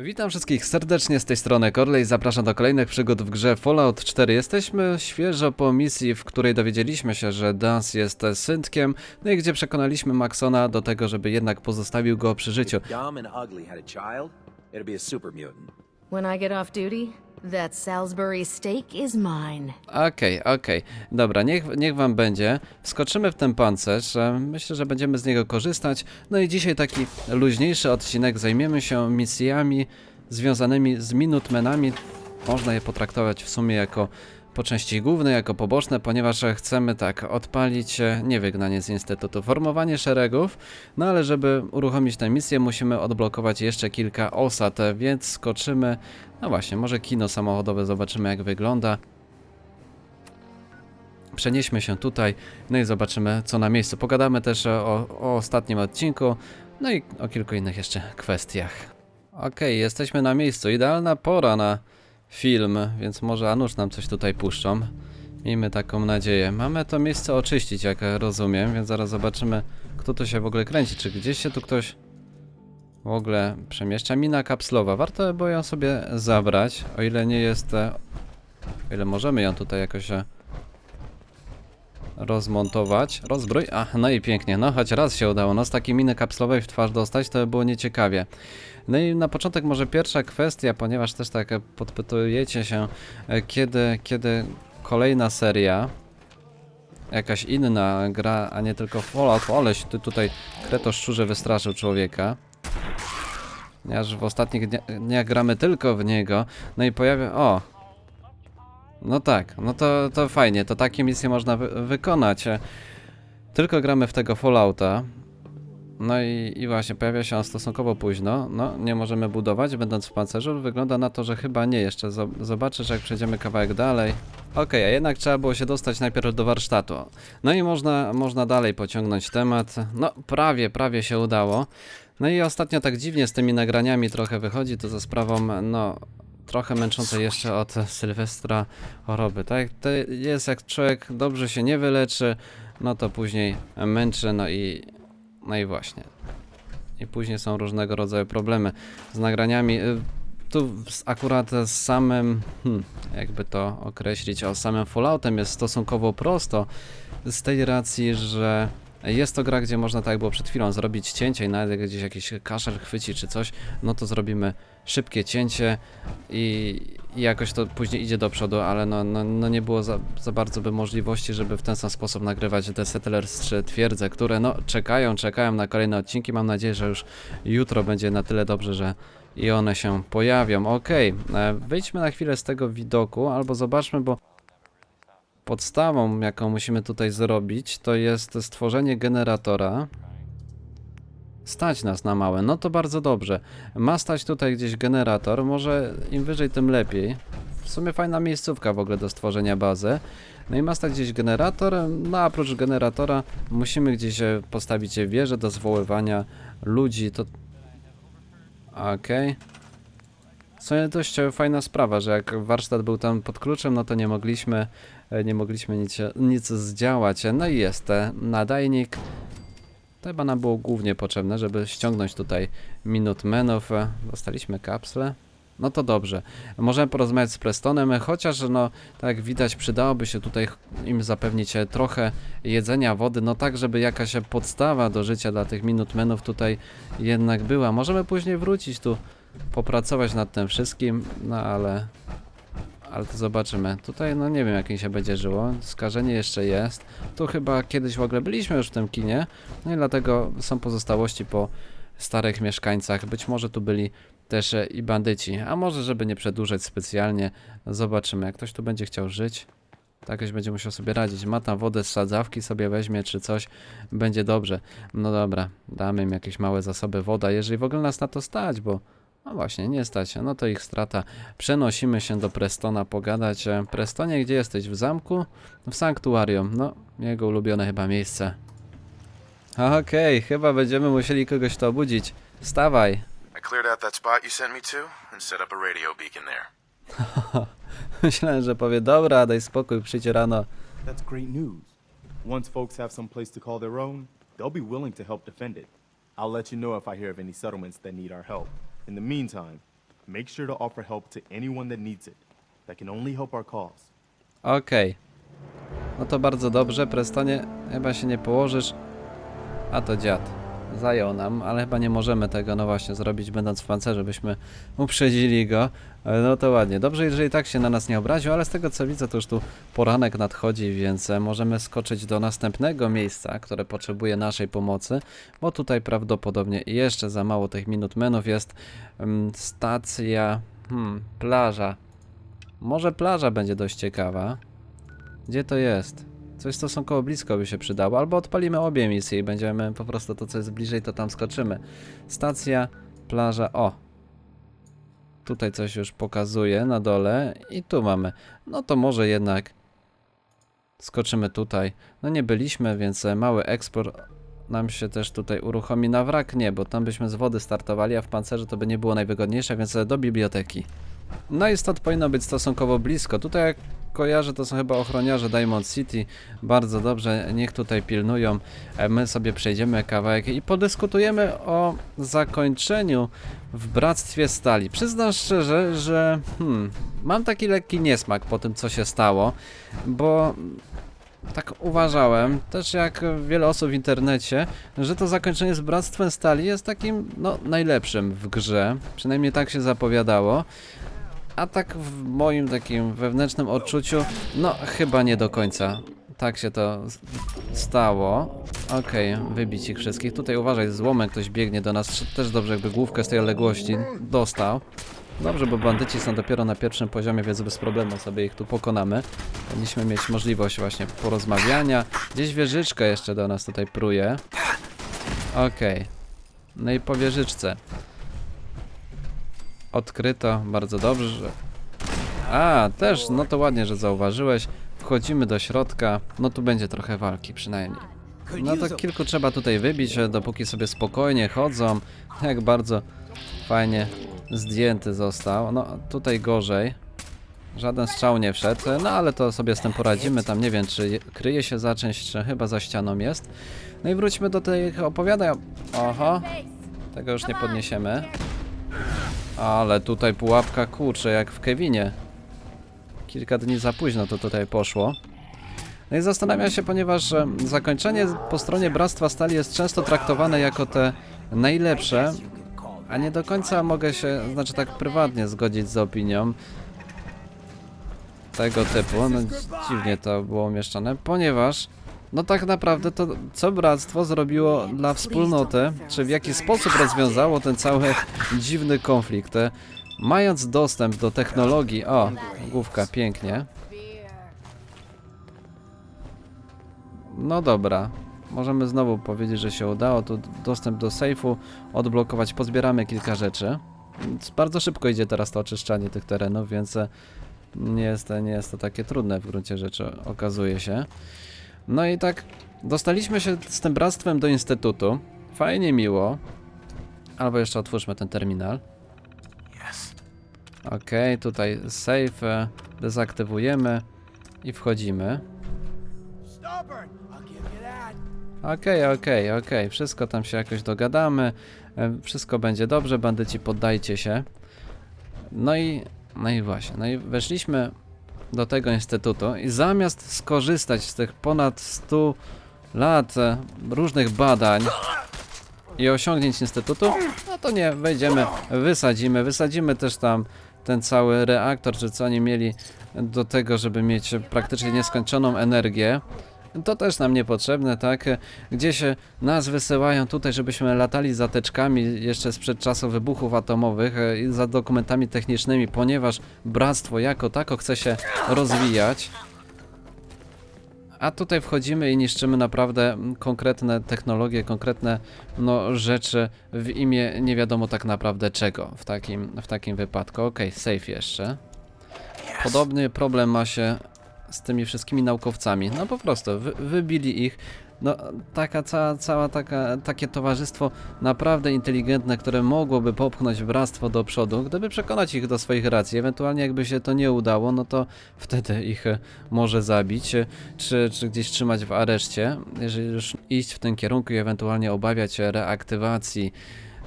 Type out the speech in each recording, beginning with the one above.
Witam wszystkich serdecznie z tej strony Corley. Zapraszam do kolejnych przygód w grze Fallout 4. Jesteśmy świeżo po misji, w której dowiedzieliśmy się, że Das jest syntkiem, no i gdzie przekonaliśmy Maxona do tego, żeby jednak pozostawił go przy życiu. Dumb and ugly had a child, it'd be a super mutant. When I get off duty, that Salisbury steak is mine. Okej, okej. Dobra, niech, niech wam będzie. Wskoczymy w ten pancerz. Myślę, że będziemy z niego korzystać. No i dzisiaj taki luźniejszy odcinek. Zajmiemy się misjami związanymi z Minutemenami. Można je potraktować w sumie jako po części główne, jako poboczne, ponieważ chcemy tak odpalić e, nie wygnanie z Instytutu, formowanie szeregów, no ale żeby uruchomić tę misję musimy odblokować jeszcze kilka osad, e, więc skoczymy, no właśnie, może kino samochodowe, zobaczymy jak wygląda. Przenieśmy się tutaj, no i zobaczymy co na miejscu. Pogadamy też o, o ostatnim odcinku, no i o kilku innych jeszcze kwestiach. Okej, jesteśmy na miejscu. Idealna pora na film, więc może Anusz nam coś tutaj puszczą. Miejmy taką nadzieję. Mamy to miejsce oczyścić, jak rozumiem, więc zaraz zobaczymy, kto tu się w ogóle kręci. Czy gdzieś się tu ktoś w ogóle przemieszcza? Mina kapslowa. Warto by ją sobie zabrać, o ile nie jest... e, O ile możemy ją tutaj jakoś... e, rozmontować. Rozbrój. A, no i pięknie. No, choć raz się udało. No, z takiej miny kapslowej w twarz dostać, to by było nieciekawie. No i na początek może pierwsza kwestia, ponieważ też tak podpytujecie się, e, kiedy, kiedy kolejna seria, jakaś inna gra, a nie tylko Fallout. Oleś, ty tutaj Kreto Szczurze wystraszył człowieka. Aż w ostatnich dnia- dniach gramy tylko w niego. No i pojawia... O! No tak, no to, to fajnie, to takie misje można wy wykonać. E, Tylko gramy w tego Fallouta. No i, i właśnie, pojawia się on stosunkowo późno. No, nie możemy budować, będąc w pancerzu. Wygląda na to, że chyba nie jeszcze. Zob- Zobaczysz, jak przejdziemy kawałek dalej. Okej, a jednak trzeba było się dostać najpierw do warsztatu. No i można, można dalej pociągnąć temat. No, prawie, prawie się udało. No i ostatnio tak dziwnie z tymi nagraniami trochę wychodzi, to za sprawą, no, trochę męczące jeszcze od Sylwestra choroby, tak? To jest jak człowiek dobrze się nie wyleczy, no to później męczy, no i, no i właśnie. I później są różnego rodzaju problemy z nagraniami. Y, Tu z- akurat z samym, hmm, jakby to określić, o samym Falloutem jest stosunkowo prosto, z tej racji, że jest to gra, gdzie można, tak jak było przed chwilą, zrobić cięcie i nawet gdzieś jakiś kaszel chwyci czy coś, no to zrobimy szybkie cięcie i, i jakoś to później idzie do przodu, ale no, no, no nie było za, za bardzo by możliwości, żeby w ten sam sposób nagrywać The Settlers czy Twierdze, które no czekają, czekają na kolejne odcinki. Mam nadzieję, że już jutro będzie na tyle dobrze, że i one się pojawią. Okej, e, wyjdźmy na chwilę z tego widoku, albo zobaczmy, bo podstawą, jaką musimy tutaj zrobić, to jest stworzenie generatora. Stać nas na małe, no to bardzo dobrze. Ma stać tutaj gdzieś generator, może im wyżej, tym lepiej. W sumie fajna miejscówka w ogóle do stworzenia bazy. No i ma stać gdzieś generator, no a oprócz generatora musimy gdzieś e, postawić wieżę do zwoływania ludzi, to... Okej. W sumie dość fajna sprawa, że jak warsztat był tam pod kluczem, no to nie mogliśmy, e, nie mogliśmy nic, nic zdziałać. No i jest e, nadajnik. To chyba nam było głównie potrzebne, żeby ściągnąć tutaj Minutemenów. E, Dostaliśmy kapsle. No to dobrze. Możemy porozmawiać z Prestonem, chociaż no, tak jak widać, przydałoby się tutaj im zapewnić trochę jedzenia, wody, no tak, żeby jakaś podstawa do życia dla tych Minutemenów tutaj jednak była. Możemy później wrócić tu, popracować nad tym wszystkim, no ale... Ale to zobaczymy. Tutaj, no nie wiem, jak im się będzie żyło. Skażenie jeszcze jest. Tu chyba kiedyś w ogóle byliśmy już w tym kinie. No i dlatego są pozostałości po starych mieszkańcach. Być może tu byli też e, i bandyci. A może, żeby nie przedłużać specjalnie, zobaczymy. Jak ktoś tu będzie chciał żyć, to jakoś będzie musiał sobie radzić. Ma tam wodę z sadzawki, sobie weźmie czy coś, będzie dobrze. No dobra, damy im jakieś małe zasoby woda, jeżeli w ogóle nas na to stać, bo no właśnie, nie stać się, no to ich strata. Przenosimy się do Prestona pogadać. E, Prestonie, gdzie jesteś? W zamku? W sanktuarium. No, jego ulubione chyba miejsce. Okej, chyba będziemy musieli kogoś to obudzić. Wstawaj. I cleared out that spot you sent me to and set up a radio beacon there. Myślałem, że powie, dobra, daj spokój, przyjdź rano. That's great news. Once folks have some place to call their own, they'll be willing to help defend it. I'll let you know if I hear of any settlements that need our help. In the meantime, make sure to offer help to anyone that needs it. That can only help our cause. Okej. No to bardzo dobrze, Prestonie, chyba się nie położysz. A to dziad. Zajął nam, ale chyba nie możemy tego, no właśnie, zrobić będąc w pancerzu, byśmy uprzedzili go. No to ładnie. Dobrze, jeżeli tak się na nas nie obraził, ale z tego co widzę, to już tu poranek nadchodzi, więc e, możemy skoczyć do następnego miejsca, które potrzebuje naszej pomocy, bo tutaj prawdopodobnie jeszcze za mało tych minut menów jest mm, stacja, hmm, plaża. Może plaża będzie dość ciekawa. Gdzie to jest? Coś stosunkowo blisko by się przydało, albo odpalimy obie misje i będziemy po prostu to, co jest bliżej, to tam skoczymy. Stacja, plaża, o! Tutaj coś już pokazuje na dole i tu mamy. No to może jednak skoczymy tutaj. No nie byliśmy, więc e, mały eksport nam się też tutaj uruchomi na wrak. Nie, bo tam byśmy z wody startowali, a w pancerzu to by nie było najwygodniejsze, więc e, do biblioteki. No i stąd powinno być stosunkowo blisko. Tutaj jak kojarzę, to są chyba ochroniarze Diamond City. Bardzo dobrze, niech tutaj pilnują. E, My sobie przejdziemy kawałek i podyskutujemy o zakończeniu w Bractwie Stali. Przyznam szczerze, że hmm, mam taki lekki niesmak po tym, co się stało, bo tak uważałem, też jak wiele osób w internecie, że to zakończenie z Bractwem Stali jest takim, no, najlepszym w grze. Przynajmniej tak się zapowiadało. A tak w moim takim wewnętrznym odczuciu, no chyba nie do końca. Tak się to stało. Okej, wybić ich wszystkich. Tutaj uważaj, złomek ktoś biegnie do nas. Też dobrze, jakby główkę z tej odległości dostał. Dobrze, bo bandyci są dopiero na pierwszym poziomie, więc bez problemu sobie ich tu pokonamy. Powinniśmy mieć możliwość właśnie porozmawiania. Gdzieś wieżyczka jeszcze do nas tutaj pruje. Okej. No i po wieżyczce. Odkryto, bardzo dobrze. A, też, no to ładnie, że zauważyłeś. Wchodzimy do środka, no tu będzie trochę walki przynajmniej. No to kilku trzeba tutaj wybić, dopóki sobie spokojnie chodzą. Jak bardzo fajnie zdjęty został. No tutaj gorzej. Żaden strzał nie wszedł, no ale to sobie z tym poradzimy. Tam nie wiem, czy je- kryje się za czymś, czy chyba za ścianą jest. No i wróćmy do tych opowiadań. Oho, tego już nie podniesiemy. Ale tutaj pułapka kurczę, jak w Kevinie. Kilka dni za późno to tutaj poszło. No i zastanawiam się, ponieważ zakończenie po stronie Bractwa Stali jest często traktowane jako te najlepsze, a nie do końca mogę się, znaczy tak prywatnie zgodzić z opinią tego typu. No dziwnie to było umieszczone, ponieważ no tak naprawdę to co Bractwo zrobiło dla wspólnoty, czy w jaki sposób rozwiązało ten cały dziwny konflikt. E, Mając dostęp do technologii, o, główka, pięknie. No dobra, możemy znowu powiedzieć, że się udało. Tu dostęp do sejfu, odblokować, pozbieramy kilka rzeczy. Bardzo szybko idzie teraz to oczyszczanie tych terenów, więc e, nie jest, nie jest to takie trudne w gruncie rzeczy, okazuje się. No i tak, dostaliśmy się z tym bractwem do instytutu. Fajnie, miło. Albo jeszcze otwórzmy ten terminal. Yes. Okej, tutaj save e, dezaktywujemy i wchodzimy. Okej, okej, okej, wszystko tam się jakoś dogadamy, e, wszystko będzie dobrze, bandyci poddajcie się. No i, no i właśnie, no i weszliśmy do tego instytutu i zamiast skorzystać z tych ponad 100 lat e, różnych badań i osiągnięć instytutu, no to nie, wejdziemy, wysadzimy, wysadzimy też tam ten cały reaktor, czy co oni mieli do tego, żeby mieć praktycznie nieskończoną energię. To też nam niepotrzebne, tak? Gdzieś nas wysyłają tutaj, żebyśmy latali za teczkami jeszcze sprzed czasu wybuchów atomowych e, i za dokumentami technicznymi, ponieważ bractwo jako tako chce się rozwijać. A tutaj wchodzimy i niszczymy naprawdę konkretne technologie, konkretne no, rzeczy w imię nie wiadomo tak naprawdę czego w takim, w takim wypadku. Okej, safe jeszcze. Podobny problem ma się z tymi wszystkimi naukowcami. No po prostu, wy, wybili ich. No, taka cała, cała taka, takie towarzystwo naprawdę inteligentne, które mogłoby popchnąć bractwo do przodu, gdyby przekonać ich do swoich racji. Ewentualnie jakby się to nie udało, no to wtedy ich e, może zabić, e, czy, czy gdzieś trzymać w areszcie, jeżeli już iść w tym kierunku i ewentualnie obawiać się reaktywacji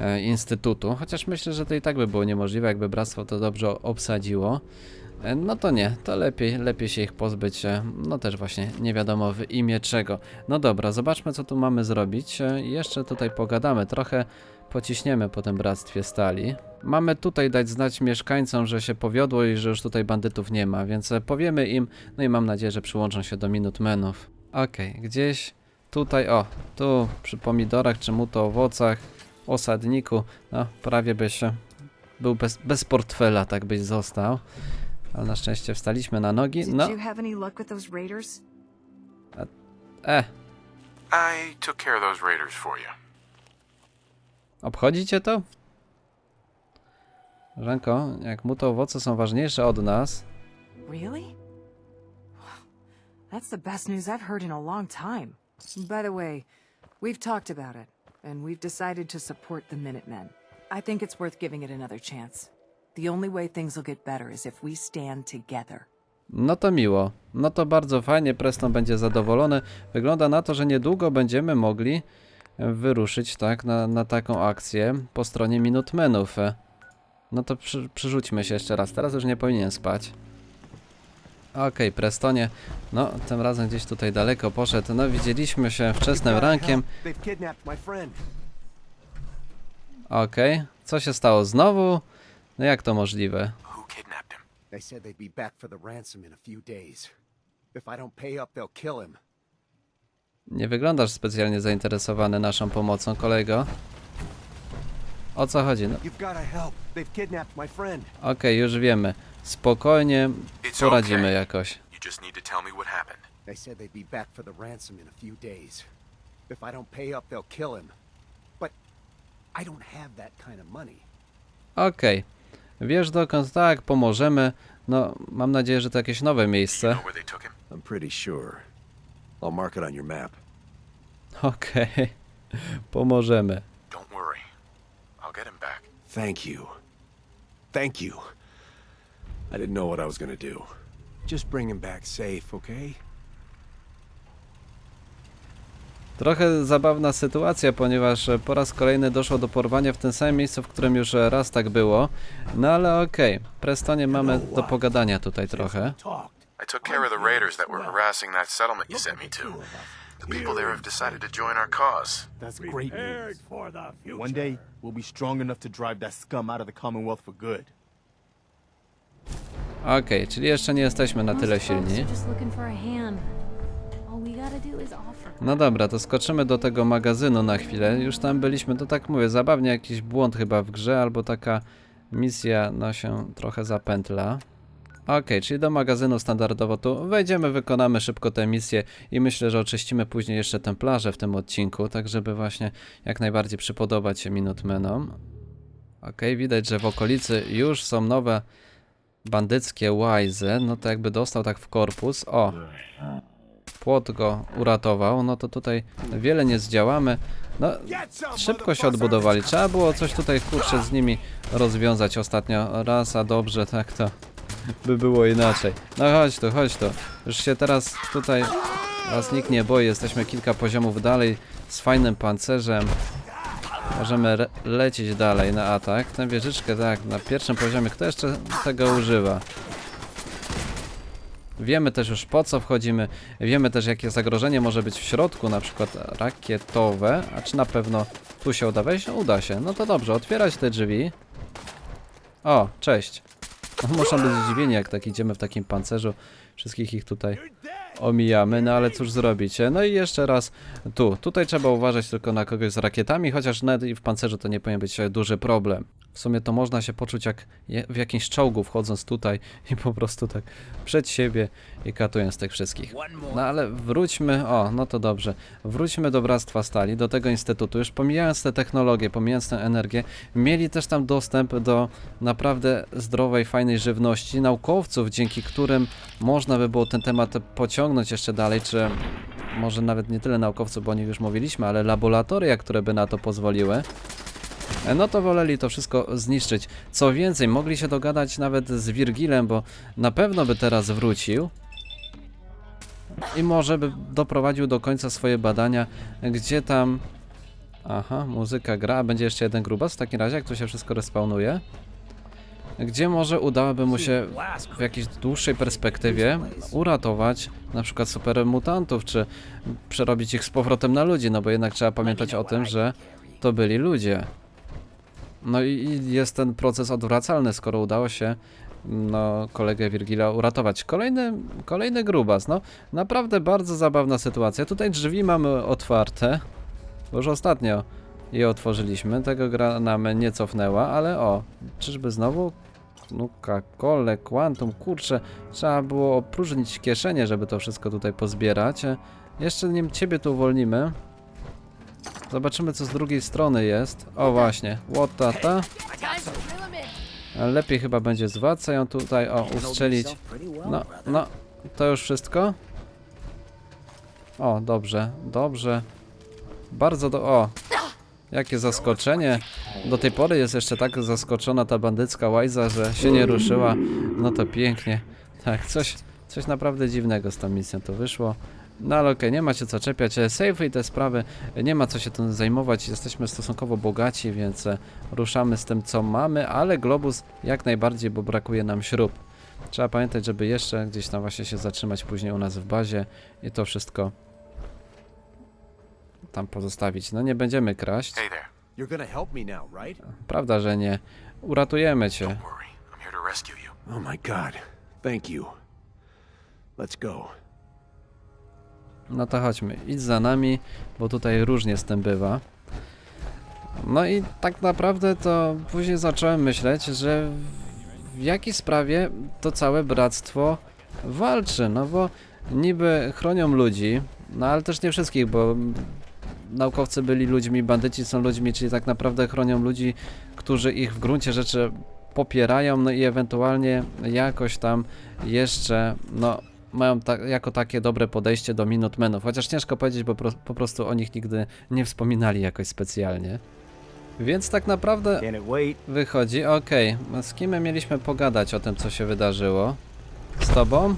e, instytutu. Chociaż myślę, że to i tak by było niemożliwe, jakby bractwo to dobrze obsadziło. E, No to nie, to lepiej, lepiej się ich pozbyć, e, no też właśnie nie wiadomo w imię czego. No dobra, zobaczmy co tu mamy zrobić. E, Jeszcze tutaj pogadamy trochę, pociśniemy po tym bractwie stali. Mamy tutaj dać znać mieszkańcom, że się powiodło i że już tutaj bandytów nie ma, więc powiemy im, no i mam nadzieję, że przyłączą się do Minutemenów. Okej, gdzieś tutaj, o, tu przy pomidorach czy mu to owocach, osadniku, no prawie byś był bez, bez portfela, tak byś został. Ale na szczęście wstaliśmy na nogi. Did No, you have any luck with those raiders? e, I took care of those raiders for you. obchodzi cię to? Żanko, jak mu to owoce są ważniejsze od nas, Really? That's the best news I've heard in a long time. By the way, we've talked about it, and we've decided to support the Minutemen. I think it's worth giving it another chance. The only way things will get better is if we stand together. no to miło. No to bardzo fajnie, Preston będzie zadowolony. Wygląda na to, że niedługo będziemy mogli wyruszyć tak na, na taką akcję po stronie Minutemenów. E, No to przy, przerzućmy się jeszcze raz. Teraz już nie powinien spać. Okej, Prestonie. No, tym razem gdzieś tutaj daleko poszedł. No, widzieliśmy się wczesnym rankiem. They've kidnapped my friend. Okej, co się stało znowu? No jak to możliwe? Who kidnapped him? They said they'd be back for the ransom in a few days. If I don't pay up, they'll kill him. Nie wyglądasz specjalnie zainteresowany naszą pomocą, kolego. O co chodzi? No, You've gotta help. They've kidnapped my friend. Okej, już wiemy. Spokojnie, poradzimy jakoś. You just need to tell me what happened. They said they'd be back for the ransom in a few days. If I don't pay up, they'll kill him. But I don't have that kind of money. Okej. Wiesz dokąd tak, pomożemy. No, mam nadzieję, że to jakieś nowe miejsce. I'm pretty sure. I'll mark it on your map. Okej. Pomożemy. Don't worry. I'll get him back. Thank you. Thank you. I didn't know what I was gonna do. Just bring him back safe, okay? Trochę zabawna sytuacja, ponieważ po raz kolejny doszło do porwania w tym samym miejscu, w którym już raz tak było. No ale okej. Prestonie mamy do pogadania tutaj trochę. I took care of the raiders that were harassing that settlement you sent me to. The people there have decided to join our cause. That's great news. One day, we'll be strong enough to drive that scum out of the Commonwealth for good. Okej, czyli jeszcze nie jesteśmy na tyle silni. All we gotta do is offer. No dobra, to skoczymy do tego magazynu na chwilę. Już tam byliśmy, to tak mówię, zabawnie jakiś błąd chyba w grze, albo taka misja no się trochę zapętla. Okej, czyli do magazynu standardowo tu wejdziemy, wykonamy szybko tę misję i myślę, że oczyścimy później jeszcze tę plażę w tym odcinku, tak żeby właśnie jak najbardziej przypodobać się Minutemenom. Okej, widać, że w okolicy już są nowe bandyckie łajzy, no to jakby dostał tak w korpus. O, płot go uratował, no to tutaj wiele nie zdziałamy. No, szybko się odbudowali. Trzeba było coś tutaj kurczę z nimi rozwiązać ostatnio raz, a dobrze, tak to by było inaczej. No chodź tu, chodź tu. Już się teraz tutaj was nikt nie boi, jesteśmy kilka poziomów dalej z fajnym pancerzem. Możemy lecieć dalej na atak. Tę wieżyczkę, tak, na pierwszym poziomie. Kto jeszcze tego używa? Wiemy też już po co wchodzimy, wiemy też jakie zagrożenie może być w środku, na przykład rakietowe, a czy na pewno tu się uda wejść? Uda się, no to dobrze, otwierać te drzwi. O, cześć. No, muszą być zdziwieni jak tak idziemy w takim pancerzu, wszystkich ich tutaj omijamy, no ale cóż zrobić. No i jeszcze raz tu, tutaj trzeba uważać tylko na kogoś z rakietami, chociaż nawet i w pancerzu to nie powinien być duży problem. W sumie to można się poczuć jak w jakimś czołgu wchodząc tutaj i po prostu tak przed siebie i katując tych wszystkich. No ale wróćmy, o no to dobrze, wróćmy do Bractwa Stali, do tego instytutu, już pomijając te technologie, pomijając tę energię, mieli też tam dostęp do naprawdę zdrowej, fajnej żywności, naukowców, dzięki którym można by było ten temat pociągnąć jeszcze dalej, czy może nawet nie tyle naukowców, bo o nich już mówiliśmy, ale laboratoria, które by na to pozwoliły. E, No to woleli to wszystko zniszczyć. Co więcej, mogli się dogadać nawet z Wirgilem, bo na pewno by teraz wrócił i może by doprowadził do końca swoje badania, gdzie tam Aha, muzyka gra, będzie jeszcze jeden grubas w takim razie, jak to się wszystko respawnuje. Gdzie może udałoby mu się w jakiejś dłuższej perspektywie uratować na przykład super mutantów, czy przerobić ich z powrotem na ludzi, no bo jednak trzeba pamiętać o tym, że to byli ludzie. No i- jest ten proces odwracalny, skoro udało się no, kolegę Virgila uratować. Kolejny, kolejny grubas, no naprawdę bardzo zabawna sytuacja. Tutaj drzwi mamy otwarte, bo już ostatnio je otworzyliśmy, tego gra nam nie cofnęła, ale o, czyżby znowu Nuka-Kole, Quantum, kurczę, trzeba było opróżnić kieszenie, żeby to wszystko tutaj pozbierać. E, Jeszcze nim ciebie tu uwolnimy. Zobaczymy co z drugiej strony jest. O właśnie, łotata. Lepiej chyba będzie z ją tutaj, o, ustrzelić. No, no, to już wszystko? O, dobrze, dobrze. Bardzo do... O! Jakie zaskoczenie. Do tej pory jest jeszcze tak zaskoczona ta bandycka łajza, że się nie ruszyła. No to pięknie. Tak, coś, coś naprawdę dziwnego z tą misją to wyszło. No ale okej, nie ma się co czepiać. E, Save i te sprawy, e, nie ma co się tym zajmować. Jesteśmy stosunkowo bogaci, więc e, ruszamy z tym, co mamy, ale globus jak najbardziej, bo brakuje nam śrub. Trzeba pamiętać, żeby jeszcze gdzieś tam właśnie się zatrzymać później u nas w bazie i to wszystko tam pozostawić. No nie będziemy kraść. Prawda, że nie. Uratujemy cię. Oh my god. Thank you. Let's go. No to chodźmy, idź za nami, bo tutaj różnie z tym bywa. No i tak naprawdę to później zacząłem myśleć, że w jakiej sprawie to całe bractwo walczy, no bo niby chronią ludzi, no ale też nie wszystkich, bo naukowcy byli ludźmi, bandyci są ludźmi, czyli tak naprawdę chronią ludzi, którzy ich w gruncie rzeczy popierają, no i ewentualnie jakoś tam jeszcze, no mają ta, jako takie dobre podejście do Minutemenów, chociaż ciężko powiedzieć, bo pro, po prostu o nich nigdy nie wspominali jakoś specjalnie. Więc tak naprawdę wychodzi, okej, z kim my mieliśmy pogadać o tym, co się wydarzyło? Z tobą?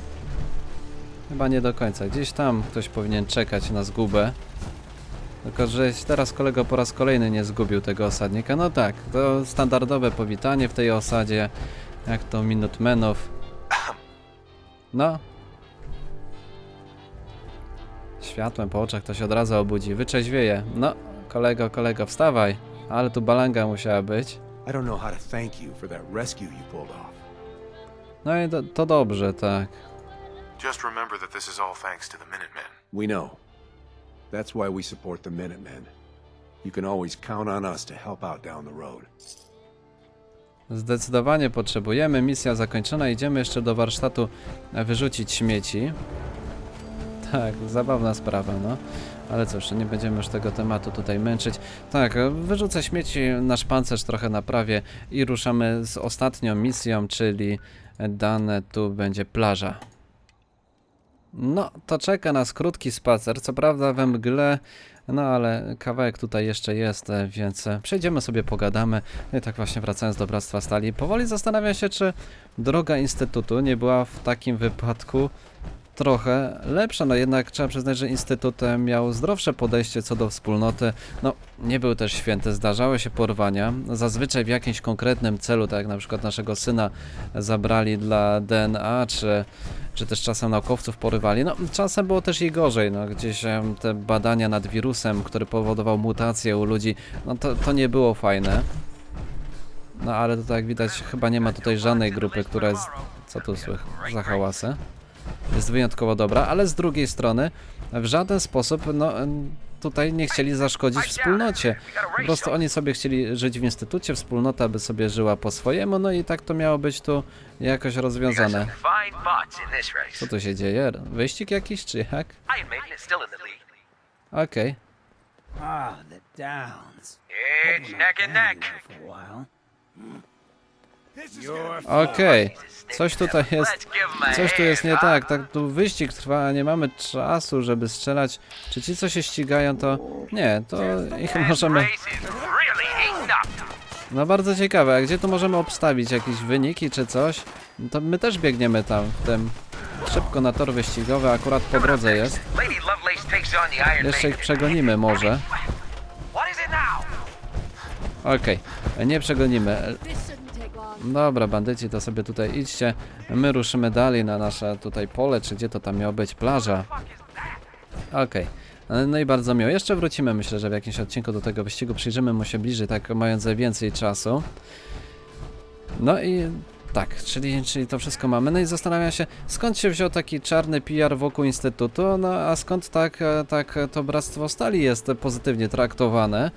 Chyba nie do końca, gdzieś tam ktoś powinien czekać na zgubę. Tylko, że teraz kolego po raz kolejny nie zgubił tego osadnika. No tak, to standardowe powitanie w tej osadzie, jak to Minutemenów. No. Światłem po oczach to się od razu obudzi, wyczeźwieje. No, kolego, kolego, wstawaj. Ale tu balanga musiała być. No i to, to dobrze, tak. Just remember that this is all thanks to the Minutemen. We know. That's why we support the Minutemen. You can always count on us to help out down the road. Zdecydowanie potrzebujemy. Misja zakończona. Idziemy jeszcze do warsztatu wyrzucić śmieci. Tak, zabawna sprawa, no. Ale cóż, nie będziemy już tego tematu tutaj męczyć. Tak, wyrzucę śmieci, nasz pancerz trochę naprawię i ruszamy z ostatnią misją, czyli dane tu będzie plaża. No, to czeka nas krótki spacer, co prawda we mgle, no ale kawałek tutaj jeszcze jest, więc przejdziemy sobie, pogadamy. No i tak właśnie wracając do Bractwa Stali, powoli zastanawiam się, czy droga Instytutu nie była w takim wypadku trochę lepsza. No jednak trzeba przyznać, że Instytut e, miał zdrowsze podejście co do wspólnoty. No, nie był też święty, zdarzały się porwania. Zazwyczaj w jakimś konkretnym celu, tak jak na przykład naszego syna zabrali dla DNA, czy czy też czasem naukowców porywali. No, czasem było też i gorzej. No, gdzieś em, te badania nad wirusem, który powodował mutacje u ludzi, no to, to nie było fajne. No ale to tak widać, chyba nie ma tutaj żadnej grupy, która jest. Co tu słychać za hałasy? Jest wyjątkowo dobra, ale z drugiej strony w żaden sposób, no. Tutaj nie chcieli zaszkodzić wspólnocie. Po prostu oni sobie chcieli żyć w instytucie, wspólnota by sobie żyła po swojemu, no i tak to miało być tu jakoś rozwiązane. Co tu się dzieje? Wyścig jakiś czy jak? Okej. Ah, the Downs. It's neck and neck. For a while. Okej. Coś tutaj jest. Coś tu jest nie tak. Tak tu wyścig trwa, a nie mamy czasu, żeby strzelać. Czy ci co się ścigają to. Nie, to ich możemy. No bardzo ciekawe, a gdzie tu możemy obstawić jakieś wyniki czy coś? No To my też biegniemy tam w tym. Szybko na tor wyścigowy, akurat po drodze jest. Jeszcze ich przegonimy może. Okej, nie przegonimy. Dobra, bandyci, to sobie tutaj idźcie. My ruszymy dalej na nasze tutaj pole, czy gdzie to tam miało być, plaża. Okej. No i bardzo miło. Jeszcze wrócimy, myślę, że w jakimś odcinku do tego wyścigu przyjrzymy mu się bliżej, tak mając więcej czasu. No i tak, czyli, czyli to wszystko mamy. No i zastanawiam się, skąd się wziął taki czarny PR wokół Instytutu, no a skąd tak, e, tak to Bractwo Stali jest pozytywnie traktowane.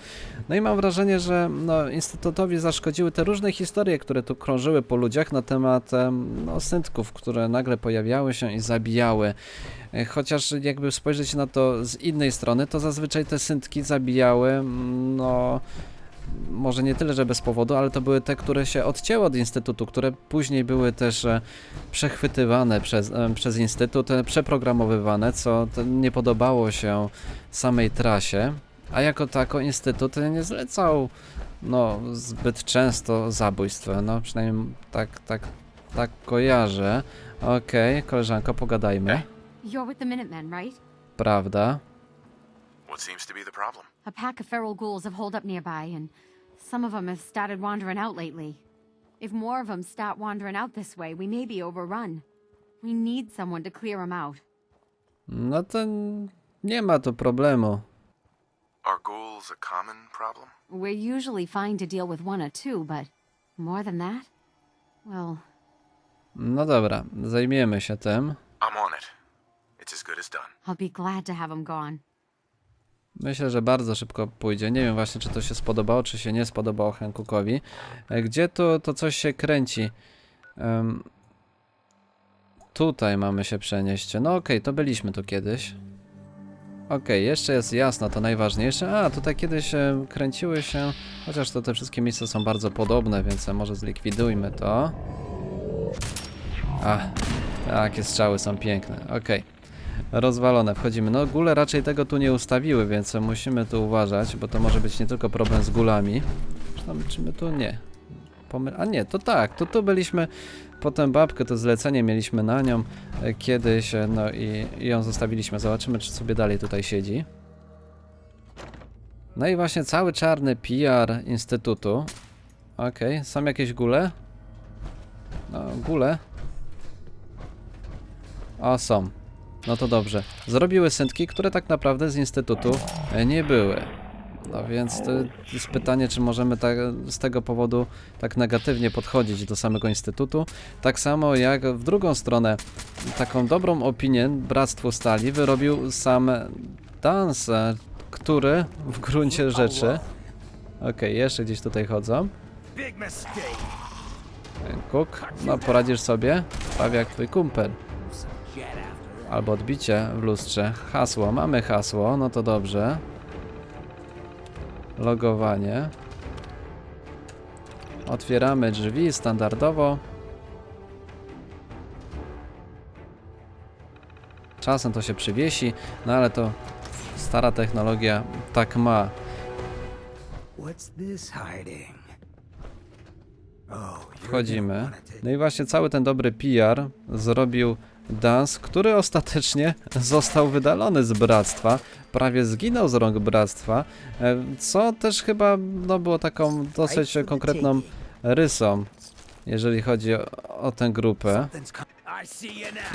No i mam wrażenie, że no, Instytutowi zaszkodziły te różne historie, które tu krążyły po ludziach na temat em, no, syntków, które nagle pojawiały się i zabijały. E, Chociaż jakby spojrzeć na to z innej strony, to zazwyczaj te syntki zabijały, mm, no może nie tyle, że bez powodu, ale to były te, które się odcięły od Instytutu, które później były też e, przechwytywane przez, e, przez Instytut, e, przeprogramowywane, co nie podobało się samej trasie, a jako tako Instytut nie zlecał no, zbyt często zabójstw, no przynajmniej tak, tak, tak kojarzę. Okej, koleżanko, pogadajmy. You're with the Minutemen, right? Prawda? What seems to be the problem? A pack of feral ghouls have holed up nearby, and some of them have started wandering out lately. If more of them start wandering out this way, we may be overrun. We need someone to clear them out. No to nie ma tu problemu. Are ghouls a common problem? We're usually fine to deal with one or two, but more than that? Well, No dobra, zajmiemy się tym. I'm on it. It's as good as done. I'll be glad to have them gone. Myślę, że bardzo szybko pójdzie. Nie wiem właśnie, czy to się spodobało, czy się nie spodobało Hancockowi. E, Gdzie tu to coś się kręci? Em, tutaj mamy się przenieść. No okej, to byliśmy tu kiedyś. Okej, jeszcze jest jasno, to najważniejsze. A, tutaj kiedyś e, kręciły się, chociaż to te wszystkie miejsca są bardzo podobne, więc e, może zlikwidujmy to. A, takie strzały są piękne. Okej. Rozwalone, wchodzimy. No gule raczej tego tu nie ustawiły, więc musimy tu uważać, bo to może być nie tylko problem z gulami. Czy my tu nie? Pomy A nie, to tak, to tu byliśmy, potem babkę, to zlecenie mieliśmy na nią e, kiedyś, e, no i, i ją zostawiliśmy. Zobaczymy, czy sobie dalej tutaj siedzi. No i właśnie cały czarny PR Instytutu. Okej, są jakieś gule? No, gule. O, są. No to dobrze. Zrobiły syntki, które tak naprawdę z Instytutu e, nie były. No więc to jest pytanie, czy możemy tak, z tego powodu tak negatywnie podchodzić do samego Instytutu. Tak samo jak w drugą stronę, taką dobrą opinię Bractwu Stali wyrobił sam Dans, e, który w gruncie rzeczy... Okej, jeszcze gdzieś tutaj chodzą. Cook, no poradzisz sobie, prawie jak twój kumpel. Albo odbicie w lustrze. Hasło, mamy hasło, no to dobrze. Logowanie. Otwieramy drzwi standardowo. Czasem to się przywiesi, no ale to stara technologia tak ma. Oh, Wchodzimy. No i właśnie cały ten dobry PR zrobił Dans, który ostatecznie został wydalony z bractwa, prawie zginął z rąk bractwa, e, co też chyba no, było taką dosyć konkretną rysą, jeżeli chodzi o, o tę grupę.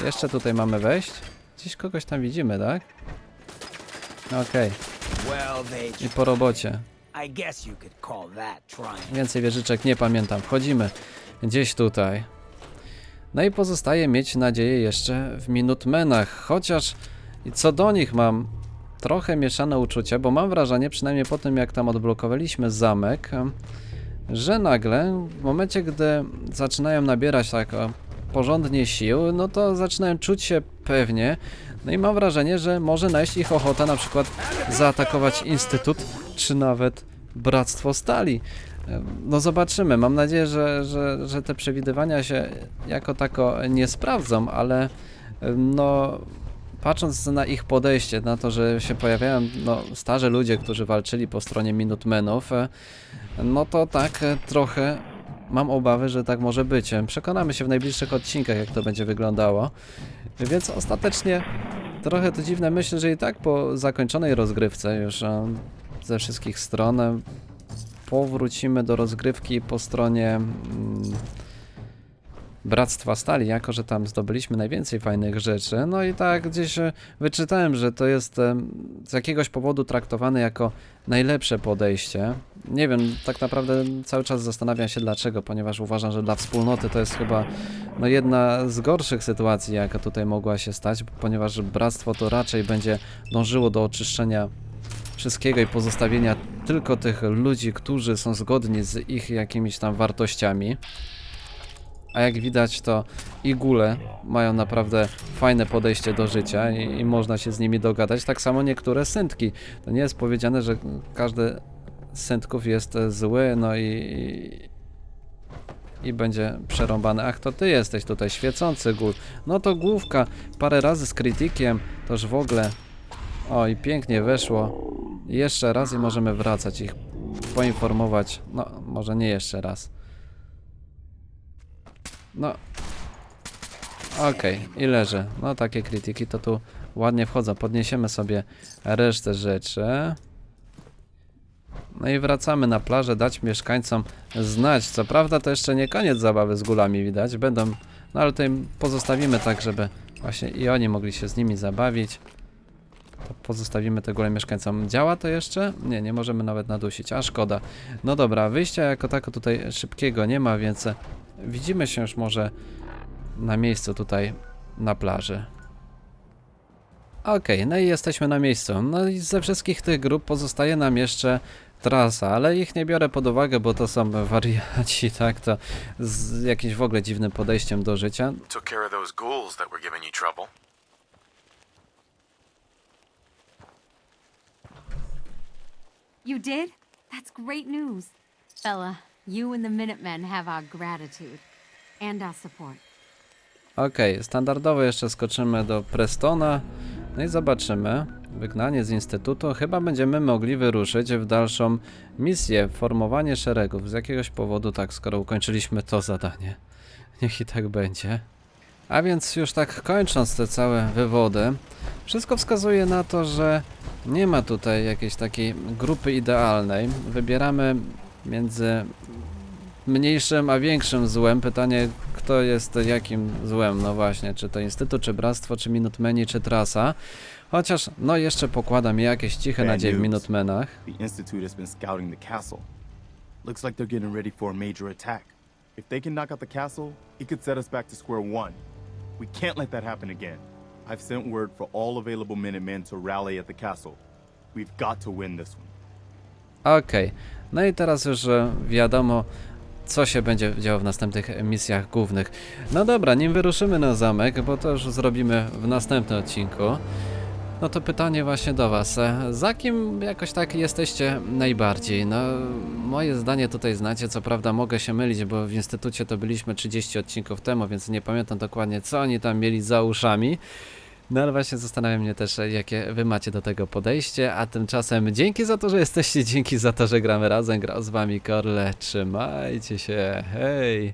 Jeszcze tutaj mamy wejść. Gdzieś kogoś tam widzimy, tak? Okej, they. i po robocie. Więcej wieżyczek nie pamiętam. Wchodzimy gdzieś tutaj. No i pozostaje mieć nadzieję jeszcze w Minutemenach, chociaż co do nich mam trochę mieszane uczucia, bo mam wrażenie, przynajmniej po tym jak tam odblokowaliśmy zamek, że nagle w momencie, gdy zaczynają nabierać tak porządnie sił, no to zaczynają czuć się pewnie. No i mam wrażenie, że może najść ich ochota na przykład zaatakować Instytut, czy nawet Bractwo Stali. No zobaczymy. Mam nadzieję, że, że, że te przewidywania się jako tako nie sprawdzą, ale no patrząc na ich podejście, na to, że się pojawiają no, starzy ludzie, którzy walczyli po stronie Minutemenów, e, no to tak e, trochę mam obawy, że tak może być. E, Przekonamy się w najbliższych odcinkach, jak to będzie wyglądało. Więc ostatecznie trochę to dziwne. Myślę, że i tak po zakończonej rozgrywce już ze wszystkich stron powrócimy do rozgrywki po stronie mm, Bractwa Stali, jako że tam zdobyliśmy najwięcej fajnych rzeczy. No i tak gdzieś e, wyczytałem, że to jest em, z jakiegoś powodu traktowane jako najlepsze podejście. Nie wiem, tak naprawdę cały czas zastanawiam się dlaczego, ponieważ uważam, że dla wspólnoty to jest chyba no, jedna z gorszych sytuacji, jaka tutaj mogła się stać, ponieważ bractwo to raczej będzie dążyło do oczyszczenia wszystkiego i pozostawienia tylko tych ludzi, którzy są zgodni z ich jakimiś tam wartościami. A jak widać, to i góle mają naprawdę fajne podejście do życia i, i można się z nimi dogadać. Tak samo niektóre syntki. To nie jest powiedziane, że każdy z syntków jest zły, no i, i, i będzie przerąbany. Ach, to ty jesteś tutaj, świecący gól. No to główka, parę razy z krytykiem, toż w ogóle. O, i pięknie weszło. Jeszcze raz i możemy wracać ich, poinformować. No, może nie jeszcze raz. No. Okej, i leży. No takie krytyki to tu ładnie wchodzą. Podniesiemy sobie resztę rzeczy. No i wracamy na plażę, dać mieszkańcom znać. Co prawda to jeszcze nie koniec zabawy z gulami widać. Będą, no ale tutaj pozostawimy tak, żeby właśnie i oni mogli się z nimi zabawić. To pozostawimy te gule mieszkańcom. Działa to jeszcze? Nie, nie możemy nawet nadusić, a szkoda. No dobra, wyjścia jako tako tutaj szybkiego nie ma, więc widzimy się już może na miejscu tutaj na plaży. Okej, no i jesteśmy na miejscu. No i ze wszystkich tych grup pozostaje nam jeszcze trasa, ale ich nie biorę pod uwagę, bo to są wariaci, tak? To z jakimś w ogóle dziwnym podejściem do życia. You did? That's great news. Bella, you and the Minutemen have our gratitude and our support. Okej, standardowo jeszcze skoczymy do Prestona. No i zobaczymy. Wygnanie z Instytutu. Chyba będziemy mogli wyruszyć w dalszą misję. Formowanie szeregów. Z jakiegoś powodu tak, skoro ukończyliśmy to zadanie. Niech i tak będzie. A więc już tak kończąc te całe wywody, wszystko wskazuje na to, że nie ma tutaj jakiejś takiej grupy idealnej. Wybieramy między mniejszym a większym złem. Pytanie, kto jest jakim złem? No właśnie, czy to Instytut, czy Bractwo, czy Minutmeni, czy Trasa. Chociaż, no jeszcze pokładam jakieś ciche nadzieje w. Minutmenach. The Institute has been scouting the castle. Looks like they're getting ready for a major attack. If they can knock out the castle, it could set us back to square one. We can't let that happen again. I've sent word for all available Minutemen to rally at the castle. We've got to win this one. Okej, no i teraz już e, wiadomo, co się będzie działo w następnych misjach głównych. No dobra, nim wyruszymy na zamek, bo to już zrobimy w następnym odcinku. No to pytanie właśnie do Was. e, Za kim jakoś tak jesteście najbardziej? No, moje zdanie tutaj znacie, co prawda mogę się mylić, bo w instytucie to byliśmy 30 odcinków temu, więc nie pamiętam dokładnie, co oni tam mieli za uszami. No ale właśnie zastanawia mnie też, e, jakie wy macie do tego podejście, a tymczasem dzięki za to, że jesteście, dzięki za to, że gramy razem, grał z wami Korle, trzymajcie się, hej!